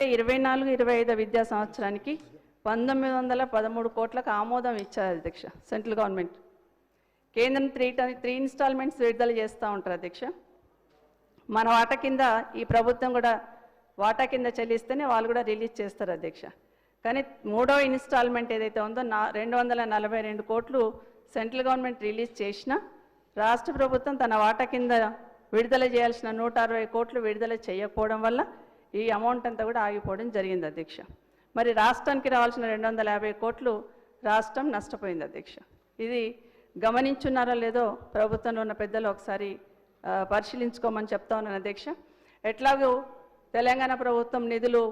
ఇరవై నాలుగు ఇరవై ఐదు విద్యా సంవత్సరానికి పంతొమ్మిది వందల పదమూడు కోట్లకు ఆమోదం ఇచ్చారు అధ్యక్ష సెంట్రల్ గవర్నమెంట్. కేంద్రం త్రీ ట- త్రీ ఇన్స్టాల్మెంట్స్ విడుదల చేస్తూ ఉంటారు అధ్యక్ష. మన వాటా కింద ఈ ప్రభుత్వం కూడా వాటా కింద చెల్లిస్తేనే వాళ్ళు కూడా రిలీజ్ చేస్తారు అధ్యక్ష. కానీ మూడో ఇన్స్టాల్మెంట్ ఏదైతే ఉందో నా రెండు వందల నలభై రెండు కోట్లు సెంట్రల్ గవర్నమెంట్ రిలీజ్ చేసినా రాష్ట్ర ప్రభుత్వం తన వాటా కింద విడుదల చేయాల్సిన నూట అరవై కోట్లు విడుదల చేయకపోవడం వల్ల ఈ అమౌంట్ అంతా కూడా ఆగిపోవడం జరిగింది అధ్యక్ష. మరి రాష్ట్రానికి రావాల్సిన రెండు వందల యాభై కోట్లు రాష్ట్రం నష్టపోయింది అధ్యక్ష. ఇది గమనించున్నారో లేదో ప్రభుత్వంలో ఉన్న పెద్దలు ఒకసారి పరిశీలించుకోమని చెప్తా ఉన్నాను అధ్యక్ష. ఎట్లాగూ తెలంగాణ ప్రభుత్వం నిధులు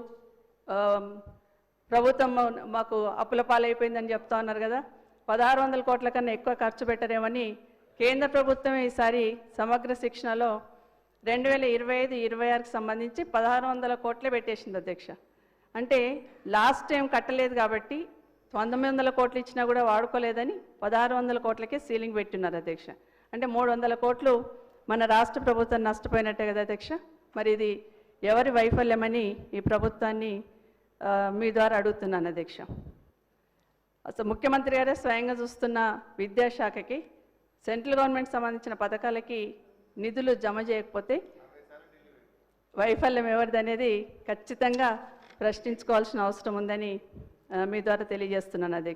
ప్రభుత్వం మాకు అప్పుల పాలైపోయిందని చెప్తా ఉన్నారు కదా. పదహారు వందల కోట్ల కన్నా ఎక్కువ ఖర్చు పెట్టరేమని కేంద్ర ప్రభుత్వం ఈసారి సమగ్ర శిక్షణలో రెండు వేల ఇరవై ఐదు ఇరవై ఆరుకి సంబంధించి పదహారు వందల కోట్లే పెట్టేసింది అధ్యక్ష. అంటే లాస్ట్ టైం కట్టలేదు కాబట్టి పంతొమ్మిది వందల కోట్లు ఇచ్చినా కూడా వాడుకోలేదని పదహారు వందల కోట్లకే సీలింగ్ పెట్టున్నారు అధ్యక్ష. అంటే మూడు వందల కోట్లు మన రాష్ట్ర ప్రభుత్వం నష్టపోయినట్టే కదా అధ్యక్ష? మరి ఇది ఎవరి వైఫల్యమని ఈ ప్రభుత్వాన్ని మీ ద్వారా అడుగుతున్నాను అధ్యక్ష. అసలు ముఖ్యమంత్రి గారే స్వయంగా చూస్తున్న విద్యాశాఖకి సెంట్రల్ గవర్నమెంట్ సంబంధించిన పథకాలకి నిధులు జమ చేయకపోతే వైఫల్యం ఎవరిది అనేది ఖచ్చితంగా ప్రశ్నించుకోవాల్సిన అవసరం ఉందని మీ ద్వారా తెలియజేస్తున్నాను అది.